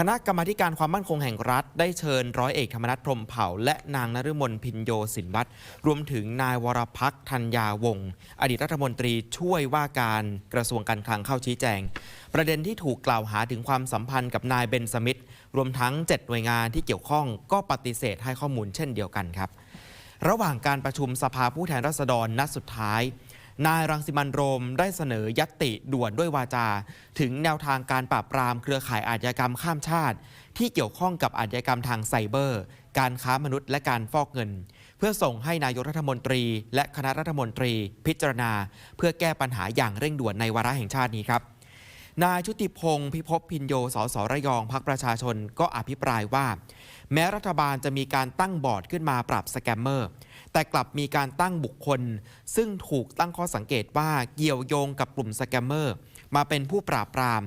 คณะกรรมาการความมั่นคงแห่งรัฐ ได้เชิญร้อยเอกธรรมนัฐพรมเผ่า และนางนฤมลพินโยสินวัตรรวมถึงนายวรพักธัญญาวงศ์อดีตรัฐมนตรีช่วยว่าการกระทรวงการคลังเข้าชี้แจง ประเด็นที่ถูกกล่าวหาถึงความสัมพันธ์กับนายเบนสมิธรวมทั้ง 7 หน่วยงานที่เกี่ยวข้องก็ปฏิเสธให้ข้อมูลเช่นเดียวกันครับ ระหว่างการประชุมสภาผู้แทนราษฎรนัดสุดท้าย นายรังสิมันโรมได้เสนอยัตติด่วนด้วยวาจา ถึงแนวทางการปราบปรามเครือข่ายอาชญากรรมข้ามชาติ ที่เกี่ยวข้องกับอาชญากรรมทางไซเบอร์ การค้ามนุษย์และการฟอกเงิน เพื่อส่งให้นายกรัฐมนตรี และคณะรัฐมนตรีพิจารณา เพื่อแก้ปัญหาอย่างเร่งด่วนในวาระแห่งชาตินี้ครับนายชุติพงศ์พิภพพินโย สสระยองพักประชาชนก็อภิปรายว่า แม้รัฐบาลจะมีการตั้งบอร์ดขึ้นมาปราบสแกมเมอร์ แต่กลับมีการตั้งบุคคล ซึ่งถูกตั้งข้อสังเกตว่าเกี่ยวโยงกับกลุ่มสแกมเมอร์ มาเป็นผู้ปราบปราม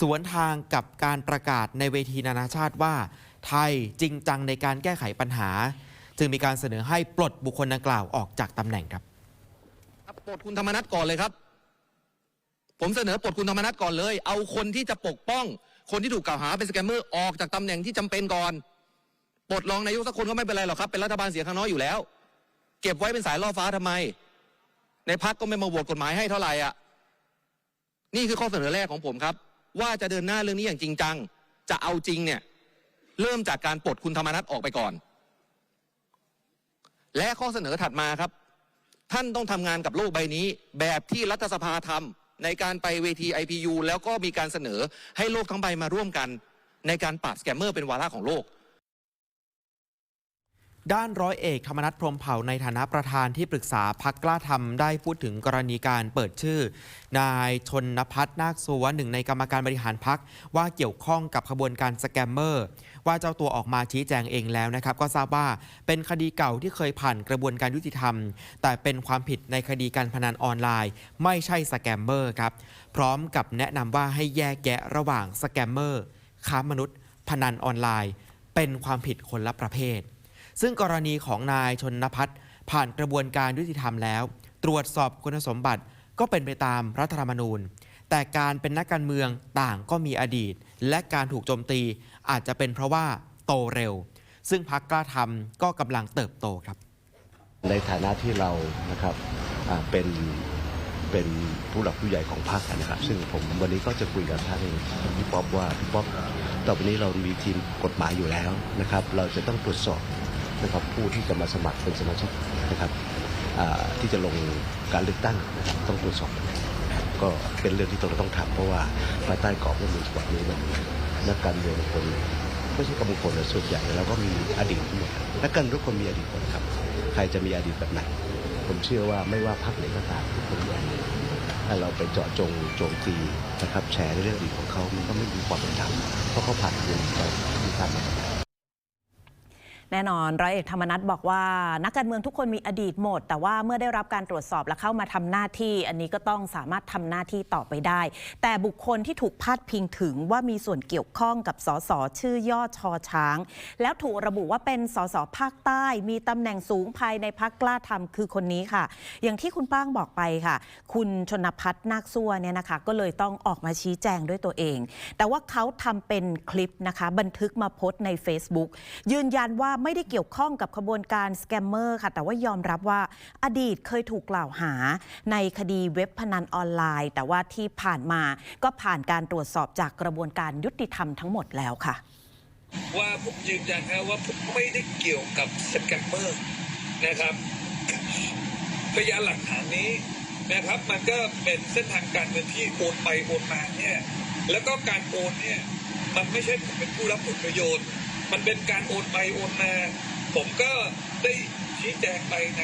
สวนทางกับการประกาศในเวทีนานาชาติว่า ไทยจริงจังในการแก้ไขปัญหา จึงมีการเสนอให้ปลดบุคคลดังกล่าวออกจากตำแหน่งครับครับปลดคุณธรรมนัฐก่อนเลยครับ ผมเสนอปลดคุณธรรมนัฐก่อนเลย เอาคนที่จะปกป้อง คนที่ถูกกล่าวหาเป็นสแกมเมอร์ออกจากตำแหน่งที่จำเป็นก่อนปลดรองนายกสักคนก็ไม่เป็นไรหรอกครับ เป็นรัฐบาลเสียงข้างน้อยอยู่แล้ว เก็บไว้เป็นสายล่อฟ้าทำไม ในพักก็ไม่มาโหวตกฎหมายให้เท่าไหร่อะนี่คือข้อเสนอแรกของผมครับ ว่าจะเดินหน้าเรื่องนี้อย่างจริงจัง จะเอาจริงเนี่ยเริ่มจากการปลดคุณธรรมนัฐออกไปก่อน และข้อเสนอถัดมาครับ ท่านต้องทำงานกับโลกใบนี้ แบบที่รัฐสภาทำในการไปเวที IPU แล้วก็มีการเสนอให้โลกทั้งใบมาร่วมกัน ในการปราบสแกมเมอร์เป็นวาระของโลก ด้านร้อยเอกธรรมนัฐพรมเผ่าในฐานะประธานที่ปรึกษาพักกล้าทำได้พูดถึงกรณีการเปิดชื่อ นายชนนพัฒนาคสุวรรณหนึ่งในกรรมการบริหารพักว่าเกี่ยวข้องกับขบวนการสแกมเมอร์ ว่าเจ้าตัวออกมาชี้แจงเองแล้วนะครับ ก็ทราบว่าเป็นคดีเก่าที่เคยผ่านกระบวนการยุติธรรม แต่เป็นความผิดในคดีการพนันออนไลน์ ไม่ใช่สแกมเมอร์ครับพร้อมกับแนะนำว่าให้แยกแยะระหว่างสแกมเมอร์ค้ามนุษย์ พนันออนไลน์ เป็นความผิดคนละประเภท ซึ่งกรณีของนายชนพัฒน์ผ่านกระบวนการยุติธรรมแล้ว ตรวจสอบคุณสมบัติก็เป็นไปตามรัฐธรรมนูญ แต่การเป็นนักการเมืองต่างก็มีอดีต และการถูกโจมตีอาจจะเป็นเพราะว่าโตเร็ว ซึ่งพักกล้าทำก็กำลังเติบโตครับ ในฐานะที่เรานะครับเป็นเป็นผู้หลักผู้ใหญ่ของพรรคนะครับซึ่งผมวันนี้ก็จะคุยกับท่านพี่ป๊อปว่าพี่ป๊อปต่อไปนี้เรามีทีมกฎหมายอยู่แล้วนะครับ เราจะต้องตรวจสอบ นะครับผู้ที่จะมาสมัครเป็นสมาชิกนะครับที่จะลงการเลือกตั้งนะครับต้องตรวจสอบก็เป็นเรื่องที่เราต้องทำเพราะว่าภายใต้กรอบรัฐมนูญฉบับนี้มันนักการเมืองคนไม่ใช่กำลังคนส่วนใหญ่แล้วก็มีอดีตทั้งหมดนักการเมืองทุกคนมีอดีตหมดครับ ใครจะมีอดีตแบบไหน ผมเชื่อว่าไม่ว่าพรรคไหนก็ตามทุกคนมีอดีตถ้าเราไปเจาะจงโจมตีนะครับแชร์ในเรื่องอดีตของเขามันก็ไม่มีความเป็นธรรมเพราะเขาผ่านกระบวนการยุติธรรมมา แน่นอนร้อยเอกธรรมนัฐบอกว่า นักการเมืองทุกคนมีอดีตหมด แต่ว่าเมื่อได้รับการตรวจสอบและเข้ามาทำหน้าที่ อันนี้ก็ต้องสามารถทำหน้าที่ต่อไปได้ แต่บุคคลที่ถูกพาดพิงถึงว่ามีส่วนเกี่ยวข้องกับสสชื่อย่อชอช้าง แล้วถูกระบุว่าเป็นสสภาคใต้ มีตำแหน่งสูงภายในพักกล้าทำคือคนนี้ค่ะ อย่างที่คุณป้างบอกไปค่ะ คุณชนพัฒน์นาคซัวเนี่ยนะคะ ก็เลยต้องออกมาชี้แจงด้วยตัวเอง แต่ว่าเขาทำเป็นคลิปนะคะ บันทึกมาโพสต์ใน Facebook ยืนยันว่าไม่ได้เกี่ยวข้องกับขบวนการสแกมเมอร์ค่ะ แต่ว่ายอมรับว่าอดีตเคยถูกกล่าวหาในคดีเว็บพนันออนไลน์ แต่ว่าที่ผ่านมาก็ผ่านการตรวจสอบจากกระบวนการยุติธรรมทั้งหมดแล้วค่ะ ว่าผมยืนยันนะว่าผมไม่ได้เกี่ยวกับสแกมเมอร์นะครับพยานหลักฐานนี้นะครับ มันก็เป็นเส้นทางการเงินที่โอนไปโอนมาเนี่ยแล้วก็การโอนเนี่ยมันไม่ใช่ผมเป็นผู้รับผลประโยชน์ มันเป็นการโอนไปโอนมา ผมก็ได้ชี้แจงไปใน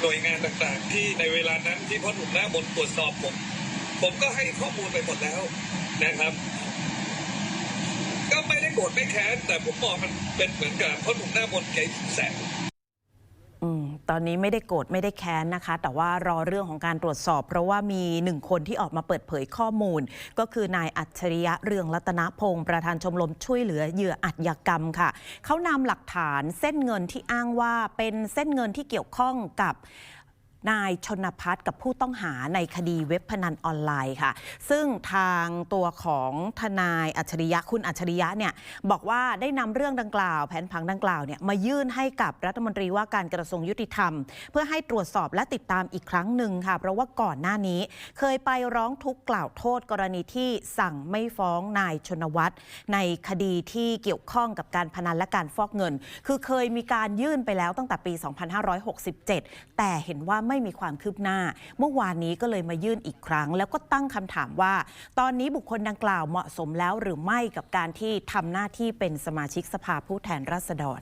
หน่วยงานต่างๆ ที่ในเวลานั้นที่พ่อหนุ่มหน้าบนตรวจสอบผมผมก็ให้ข้อมูลไปหมดแล้วนะครับ ก็ไม่ได้โกรธไม่แค้นแต่ผมมองมันเป็นเหมือนกับพ่อหนุ่มหน้าบนแกหิวแสง ตอนนี้ไม่ได้โกรธไม่ได้แค้นนะคะ แต่ว่ารอเรื่องของการตรวจสอบ เพราะว่ามีหนึ่งคนที่ออกมาเปิดเผยข้อมูล ก็คือนายอัจฉริยะเรืองรัตนพงศ์ประธานชมรมช่วยเหลือเหยื่ออัจญากรรมค่ะ เขานำหลักฐานเส้นเงินที่อ้างว่าเป็นเส้นเงินที่เกี่ยวข้องกับ นายชนพัฒน์กับผู้ต้องหาในคดีเว็บพนันออนไลน์ค่ะ ซึ่งทางตัวของทนายอัจฉริยะคุณอัจฉริยะเนี่ยบอกว่าได้นำเรื่องดังกล่าว แผนผังดังกล่าวเนี่ยมายื่นให้กับรัฐมนตรีว่าการกระทรวงยุติธรรม เพื่อให้ตรวจสอบและติดตามอีกครั้งหนึ่งค่ะ เพราะว่าก่อนหน้านี้ เคยไปร้องทุกข์กล่าวโทษกรณีที่สั่งไม่ฟ้องนายชนวัตรในคดีที่เกี่ยวข้องกับการพนันและการฟอกเงิน คือเคยมีการยื่นไปแล้วตั้งแต่ปี 2567 แต่เห็นว่าไม่ไม่มีความคืบหน้า เมื่อวานนี้ก็เลยมายื่นอีกครั้ง แล้วก็ตั้งคำถามว่า ตอนนี้บุคคลดังกล่าวเหมาะสมแล้วหรือไม่กับการที่ทำหน้าที่เป็นสมาชิกสภาผู้แทนราษฎร